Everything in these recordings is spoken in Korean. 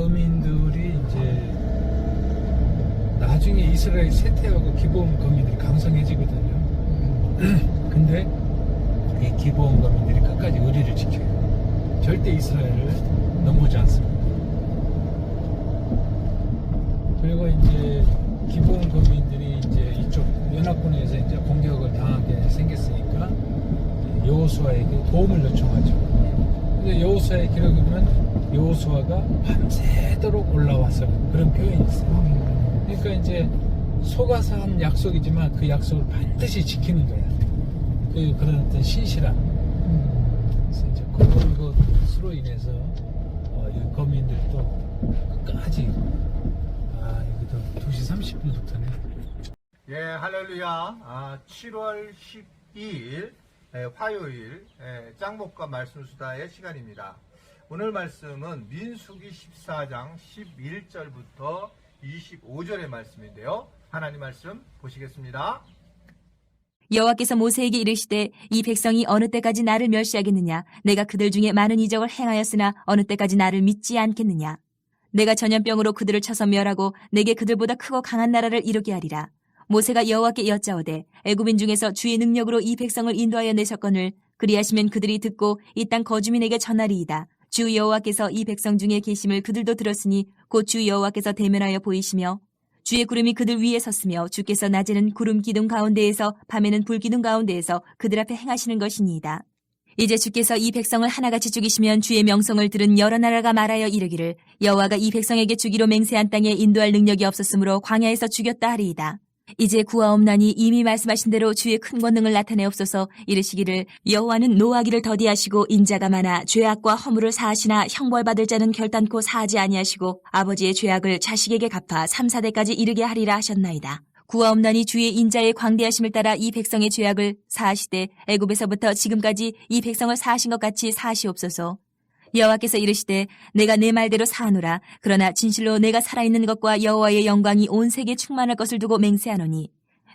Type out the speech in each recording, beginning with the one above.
거민들이 이제 나중에 이스라엘 세태하고 기본 거민들이 강성해지거든요. 근데 이 기본 거민들이 끝까지 의리를 지켜요. 절대 이스라엘을 넘보지 않습니다. 그리고 이제 기본 거민들이 이제 이쪽 연합군에서 이제 공격을 당하게 생겼으니까 여호수아에게 도움을 요청하죠. 근데 여호수아의 기록에 보면 여호수아가 밤새도록 올라와서 그런 표현이 있어요. 그러니까 이제 속아서 한 약속이지만 그 약속을 반드시 지키는 거야. 그 그런 어떤 신실함. 그래서 이제 그것으로 인해서 어, 이 거민들도 끝까지 아 여기도 2시 30분부터네. 예, 할렐루야. 아, 7월 12일 에, 화요일 에, 짱목과 말씀 수다의 시간입니다. 오늘 말씀은 민수기 14장 11절부터 25절의 말씀인데요. 하나님 말씀 보시겠습니다. 여호와께서 모세에게 이르시되 이 백성이 어느 때까지 나를 멸시하겠느냐 내가 그들 중에 많은 이적을 행하였으나 어느 때까지 나를 믿지 않겠느냐 내가 전염병으로 그들을 쳐서 멸하고 내게 그들보다 크고 강한 나라를 이루게 하리라 모세가 여호와께 여짜오되 애굽인 중에서 주의 능력으로 이 백성을 인도하여 내셨거늘 그리하시면 그들이 듣고 이 땅 거주민에게 전하리이다 주 여호와께서 이 백성 중에 계심을 그들도 들었으니 곧 주 여호와께서 대면하여 보이시며 주의 구름이 그들 위에 섰으며 주께서 낮에는 구름 기둥 가운데에서 밤에는 불 기둥 가운데에서 그들 앞에 행하시는 것이니이다. 이제 주께서 이 백성을 하나같이 죽이시면 주의 명성을 들은 여러 나라가 말하여 이르기를 여호와가 이 백성에게 주기로 맹세한 땅에 인도할 능력이 없었으므로 광야에서 죽였다 하리이다. 이제 구하옵나니 이미 말씀하신 대로 주의 큰 권능을 나타내옵소서 이르시기를 여호와는 노하기를 더디하시고 인자가 많아 죄악과 허물을 사하시나 형벌받을 자는 결단코 사하지 아니하시고 아버지의 죄악을 자식에게 갚아 3, 4대까지 이르게 하리라 하셨나이다. 구하옵나니 주의 인자의 광대하심을 따라 이 백성의 죄악을 사하시되 애굽에서부터 지금까지 이 백성을 사하신 것 같이 사하시옵소서. 여호와께서 이르시되 내가 내 말대로 사하노라. 그러나 진실로 내가 살아있는 것과 여호와의 영광이 온 세계에 충만할 것을 두고 맹세하노니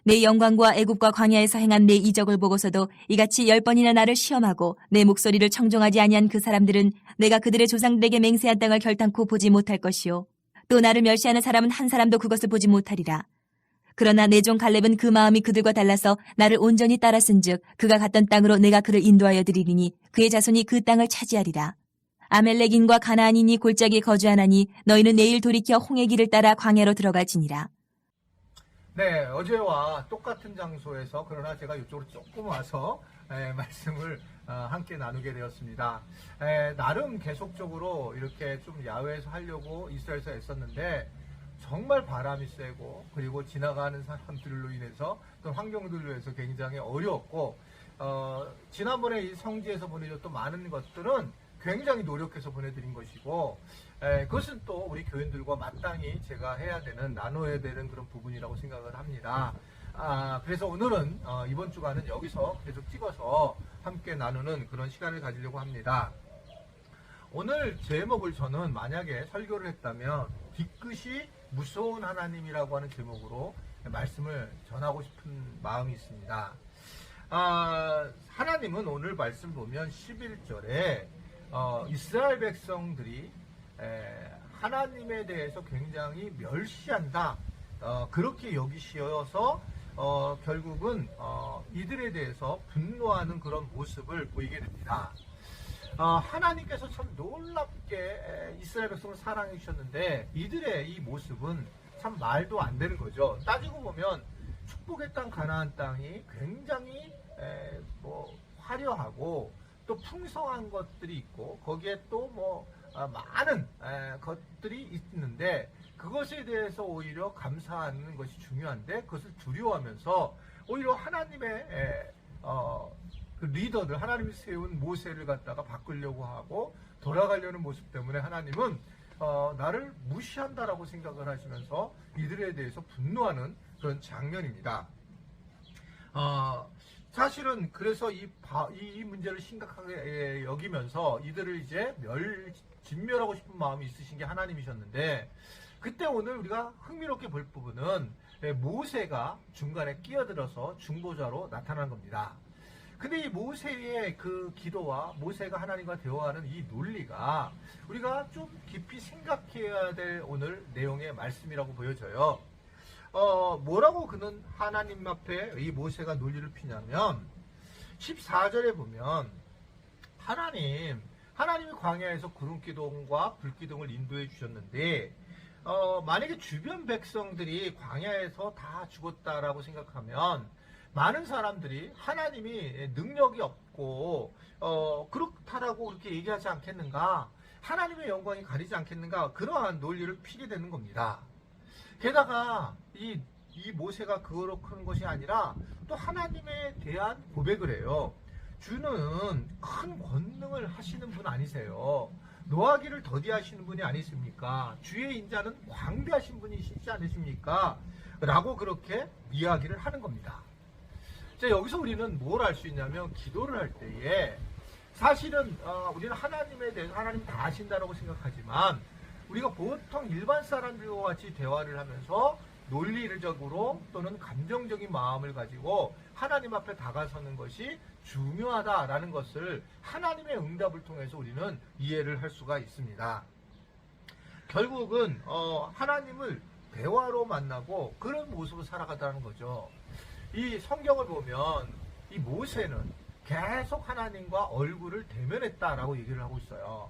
내 영광과 애굽과 광야에서 행한 내 이적을 보고서도 이같이 열 번이나 나를 시험하고 내 목소리를 청종하지 아니한 그 사람들은 내가 그들의 조상들에게 맹세한 땅을 결단코 보지 못할 것이요. 또 나를 멸시하는 사람은 한 사람도 그것을 보지 못하리라. 그러나 내 종 갈렙은 그 마음이 그들과 달라서 나를 온전히 따랐은즉 그가 갔던 땅으로 내가 그를 인도하여 드리리니 그의 자손이 그 땅을 차지하리라 아멜렉인과 가나안인이 골짜기에 거주하나니 너희는 내일 돌이켜 홍해 길을 따라 광야로 들어갈지니라. 네, 어제와 똑같은 장소에서 그러나 제가 이쪽으로 조금 와서 에, 말씀을 어, 함께 나누게 되었습니다. 에, 나름 계속적으로 이렇게 좀 야외에서 하려고 이스라엘에서 애썼는데 정말 바람이 세고 그리고 지나가는 사람들로 인해서 또 환경들로 인해서 굉장히 어려웠고 어, 지난번에 이 성지에서 보내줬던 많은 것들은 굉장히 노력해서 보내드린 것이고 에, 그것은 또 우리 교인들과 마땅히 제가 해야 되는 나눠야 되는 그런 부분이라고 생각을 합니다. 아, 그래서 오늘은 어, 이번 주간은 여기서 계속 찍어서 함께 나누는 그런 시간을 가지려고 합니다. 오늘 제목을 저는 만약에 설교를 했다면 뒤끝이 무서운 하나님이라고 하는 제목으로 말씀을 전하고 싶은 마음이 있습니다. 아, 하나님은 오늘 말씀 보면 11절에 어, 이스라엘 백성들이 에, 하나님에 대해서 굉장히 멸시한다. 어, 그렇게 여기시어서 어, 결국은 어, 이들에 대해서 분노하는 그런 모습을 보이게 됩니다. 어, 하나님께서 참 놀랍게 에, 이스라엘 백성을 사랑해 주셨는데 이들의 이 모습은 참 말도 안 되는 거죠. 따지고 보면 축복의 땅 가나안 땅이 굉장히 에, 뭐 화려하고 또 풍성한 것들이 있고 거기에 또뭐 많은 에, 것들이 있는데 그것에 대해서 오히려 감사하는 것이 중요한데 그것을 두려워하면서 오히려 하나님의 에, 어, 그 리더들 하나님이 세운 모세를 갖다가 바꾸려고 하고 돌아가려는 모습 때문에 하나님은 어, 나를 무시한다라고 생각을 하시면서 이들에 대해서 분노하는 그런 장면입니다. 어, 사실은 그래서 이, 바- 이- 이 문제를 심각하게 여기면서 이들을 이제 멸, 진멸하고 싶은 마음이 있으신 게 하나님이셨는데 그때 오늘 우리가 흥미롭게 볼 부분은 예, 모세가 중간에 끼어들어서 중보자로 나타난 겁니다. 근데 이 모세의 그 기도와 모세가 하나님과 대화하는 이 논리가 우리가 좀 깊이 생각해야 될 오늘 내용의 말씀이라고 보여져요. 어, 뭐라고 그는 하나님 앞에 이 모세가 논리를 피냐면 14절에 보면 하나님, 하나님이 광야에서 구름 기둥과 불 기둥을 인도해 주셨는데 어, 만약에 주변 백성들이 광야에서 다 죽었다라고 생각하면 많은 사람들이 하나님이 능력이 없고 어, 그렇다라고 그렇게 얘기하지 않겠는가? 하나님의 영광이 가리지 않겠는가? 그러한 논리를 피게 되는 겁니다. 게다가 이, 이 모세가 그거로 큰 것이 아니라 또 하나님에 대한 고백을 해요. 주는 큰 권능을 하시는 분 아니세요. 노하기를 더디하시는 분이 아니십니까? 주의 인자는 광대하신 분이시지 않으십니까? 라고 그렇게 이야기를 하는 겁니다. 자, 여기서 우리는 뭘 알 수 있냐면 기도를 할 때에 사실은 어, 우리는 하나님에 대해서 하나님 다 아신다라고 생각하지만 우리가 보통 일반 사람들과 같이 대화를 하면서 논리적으로 또는 감정적인 마음을 가지고 하나님 앞에 다가서는 것이 중요하다라는 것을 하나님의 응답을 통해서 우리는 이해를 할 수가 있습니다. 결국은 어, 하나님을 대화로 만나고 그런 모습을 살아가다는 거죠. 이 성경을 보면 이 모세는 계속 하나님과 얼굴을 대면했다라고 얘기를 하고 있어요.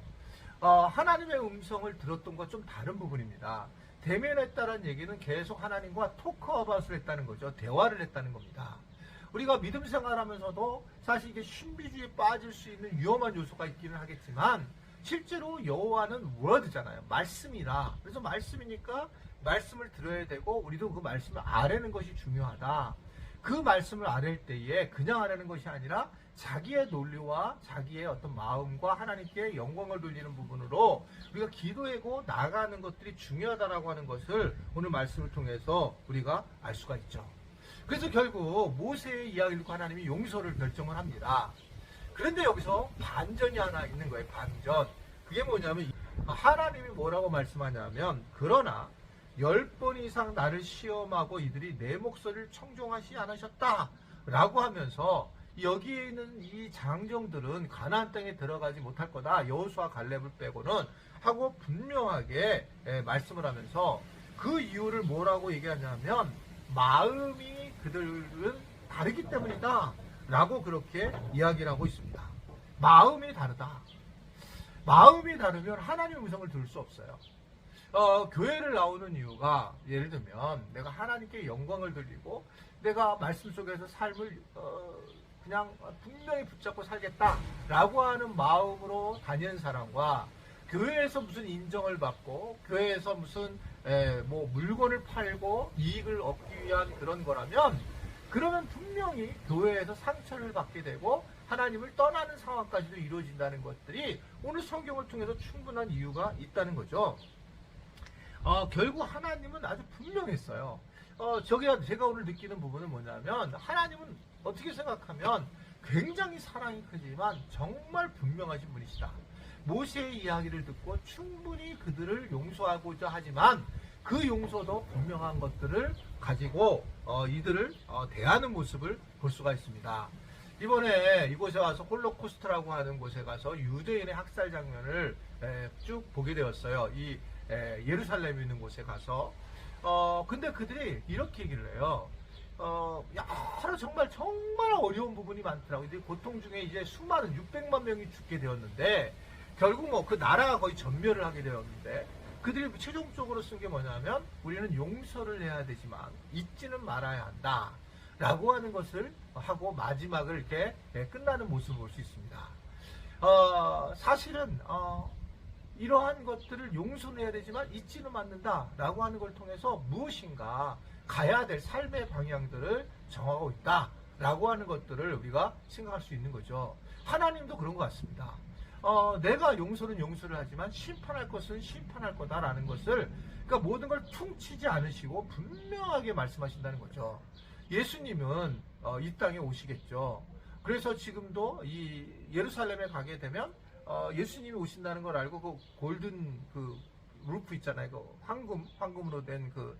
어, 하나님의 음성을 들었던 것좀 다른 부분입니다. 대면했다는 얘기는 계속 하나님과 토크어바웃을 했다는 거죠. 대화를 했다는 겁니다. 우리가 믿음 생활하면서도 사실 이게 신비주의에 빠질 수 있는 위험한 요소가 있기는 하겠지만 실제로 여호와는 워드잖아요. 말씀이라. 그래서 말씀이니까 말씀을 들어야 되고 우리도 그 말씀을 아뢰는 것이 중요하다. 그 말씀을 아랠 때에 그냥 아뢰는 것이 아니라 자기의 논리와 자기의 어떤 마음과 하나님께 영광을 돌리는 부분으로 우리가 기도하고 나가는 것들이 중요하다라고 하는 것을 오늘 말씀을 통해서 우리가 알 수가 있죠. 그래서 결국 모세의 이야기를 듣고 하나님이 용서를 결정을 합니다. 그런데 여기서 반전이 하나 있는 거예요. 반전. 그게 뭐냐면 하나님이 뭐라고 말씀하냐면 그러나 열 번 이상 나를 시험하고 이들이 내 목소리를 청종하지 않으셨다. 라고 하면서 여기에 있는 이 장정들은 가나안 땅에 들어가지 못할 거다. 여호수아 갈렙을 빼고는 하고 분명하게 예, 말씀을 하면서 그 이유를 뭐라고 얘기하냐면 마음이 그들은 다르기 때문이다. 라고 그렇게 이야기를 하고 있습니다. 마음이 다르다. 마음이 다르면 하나님의 음성을 들을 수 없어요. 어, 교회를 나오는 이유가 예를 들면 내가 하나님께 영광을 돌리고 내가 말씀 속에서 삶을 어, 그냥 분명히 붙잡고 살겠다라고 하는 마음으로 다니는 사람과 교회에서 무슨 인정을 받고 교회에서 무슨 에, 뭐 물건을 팔고 이익을 얻기 위한 그런 거라면 그러면 분명히 교회에서 상처를 받게 되고 하나님을 떠나는 상황까지도 이루어진다는 것들이 오늘 성경을 통해서 충분한 이유가 있다는 거죠. 어, 결국 하나님은 아주 분명했어요. 어, 저기가 제가 오늘 느끼는 부분은 뭐냐면 하나님은 어떻게 생각하면 굉장히 사랑이 크지만 정말 분명하신 분이시다. 모세의 이야기를 듣고 충분히 그들을 용서하고자 하지만 그 용서도 분명한 것들을 가지고 어, 이들을 어, 대하는 모습을 볼 수가 있습니다. 이번에 이곳에 와서 홀로코스트라고 하는 곳에 가서 유대인의 학살 장면을 에, 쭉 보게 되었어요. 이 에, 예루살렘에 있는 곳에 가서 어 근데 그들이 이렇게 얘기를 해요. 어 여러 정말 정말 어려운 부분이 많더라고요. 근데 고통 중에 이제 수많은 600만 명이 죽게 되었는데 결국 뭐 그 나라가 거의 전멸을 하게 되었는데 그들이 최종적으로 쓴 게 뭐냐면 우리는 용서를 해야 되지만 잊지는 말아야 한다. 라고 하는 것을 하고 마지막을 이렇게 예, 끝나는 모습을 볼 수 있습니다. 어, 사실은 어, 이러한 것들을 용서는 해야 되지만 잊지는 않는다라고 하는 걸 통해서 무엇인가 가야 될 삶의 방향들을 정하고 있다 라고 하는 것들을 우리가 생각할 수 있는 거죠. 하나님도 그런 것 같습니다. 어, 내가 용서는 용서를 하지만 심판할 것은 심판할 거다라는 것을 그러니까 모든 걸 퉁치지 않으시고 분명하게 말씀하신다는 거죠. 예수님은 어, 이 땅에 오시겠죠. 그래서 지금도 이 예루살렘에 가게 되면 어, 예수님이 오신다는 걸 알고 그 골든 그 루프 있잖아요. 그 황금 황금으로 된 그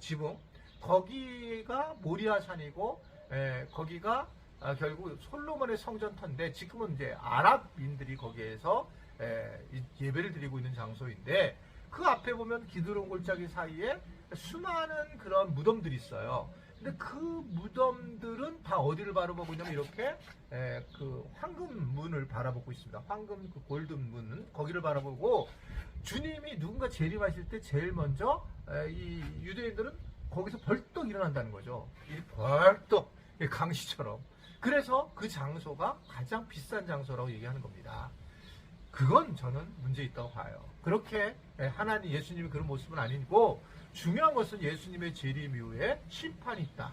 지붕 거기가 모리아 산이고 에, 거기가 아, 결국 솔로몬의 성전터인데 지금은 이제 아랍인들이 거기에서 에, 이 예배를 드리고 있는 장소인데 그 앞에 보면 기드론 골짜기 사이에 수많은 그런 무덤들이 있어요. 근데 그 무덤들은 다 어디를 바라보고 있냐면 이렇게 에, 그 황금 문을 바라보고 있습니다. 황금 그 골든 문은 거기를 바라보고 주님이 누군가 재림하실 때 제일 먼저 에, 이 유대인들은 거기서 벌떡 일어난다는 거죠. 이 벌떡 이 강시처럼. 그래서 그 장소가 가장 비싼 장소라고 얘기하는 겁니다. 그건 저는 문제 있다고 봐요. 그렇게 하나님 예수님이 그런 모습은 아니고 중요한 것은 예수님의 재림 이후에 심판이 있다.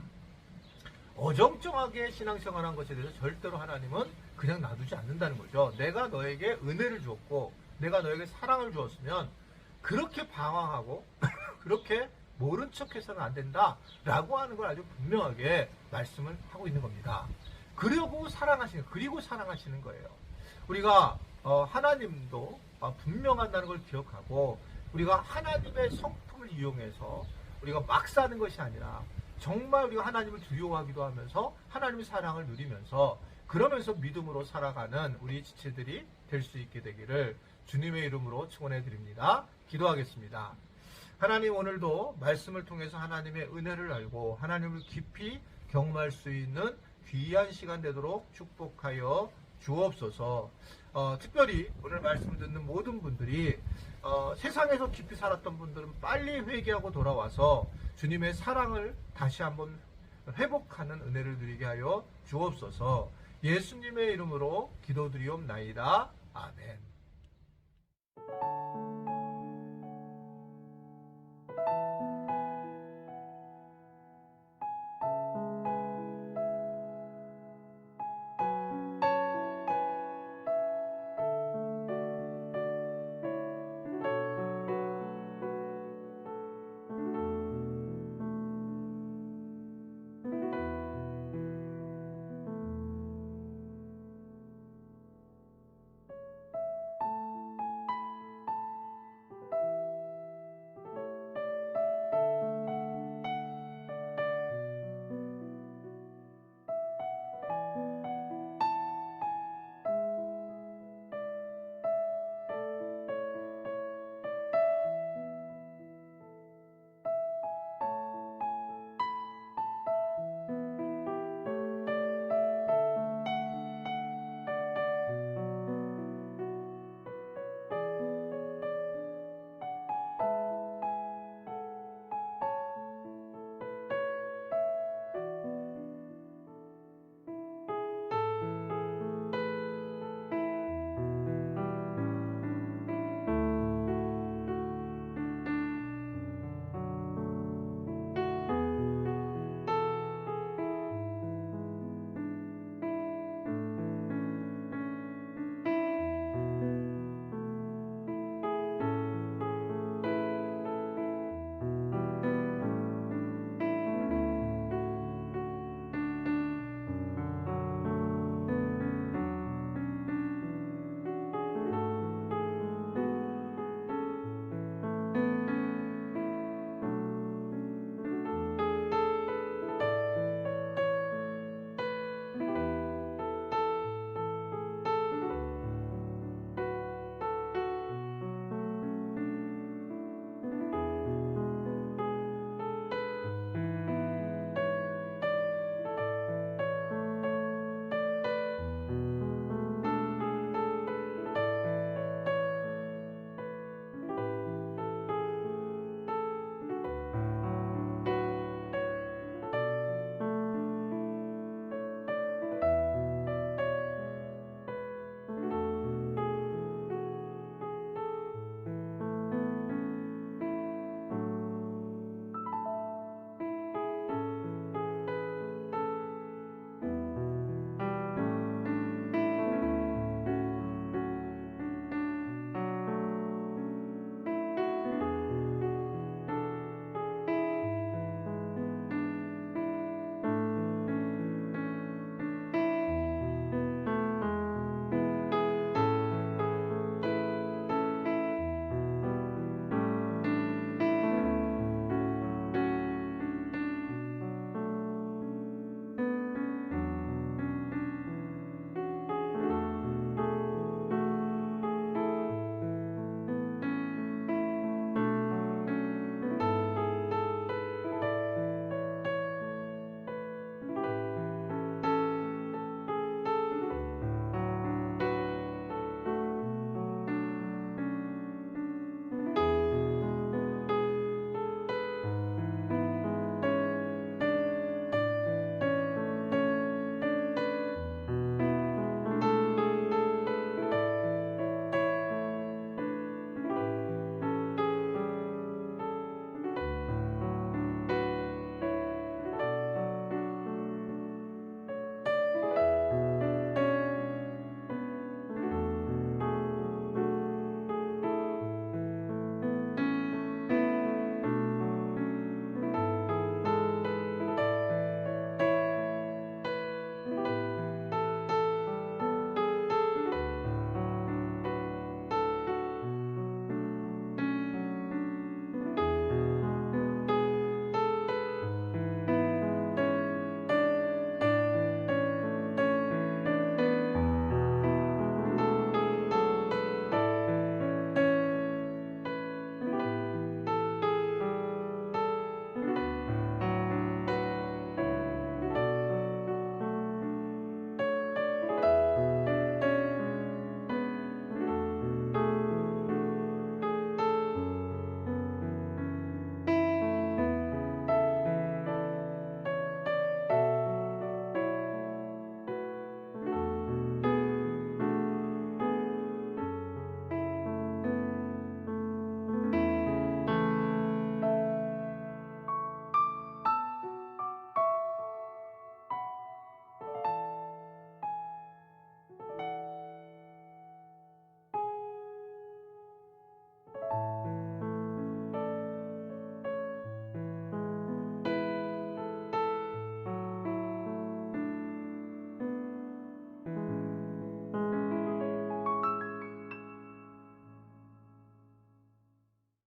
어정쩡하게 신앙생활한 것에 대해서 절대로 하나님은 그냥 놔두지 않는다는 거죠. 내가 너에게 은혜를 주었고 내가 너에게 사랑을 주었으면 그렇게 방황하고 그렇게 모른 척해서는 안 된다라고 하는 걸 아주 분명하게 말씀을 하고 있는 겁니다. 그리고 사랑하시는 그리고 사랑하시는 거예요. 우리가 어, 하나님도 어, 분명한다는 걸 기억하고 우리가 하나님의 성품을 이용해서 우리가 막 사는 것이 아니라 정말 우리가 하나님을 두려워하기도 하면서 하나님의 사랑을 누리면서 그러면서 믿음으로 살아가는 우리 지체들이 될 수 있게 되기를 주님의 이름으로 축원해 드립니다. 기도하겠습니다. 하나님 오늘도 말씀을 통해서 하나님의 은혜를 알고 하나님을 깊이 경험할 수 있는 귀한 시간 되도록 축복하여 주옵소서. 어, 특별히 오늘 말씀을 듣는 모든 분들이 어, 세상에서 깊이 살았던 분들은 빨리 회개하고 돌아와서 주님의 사랑을 다시 한번 회복하는 은혜를 누리게 하여 주옵소서. 예수님의 이름으로 기도드리옵나이다. 아멘.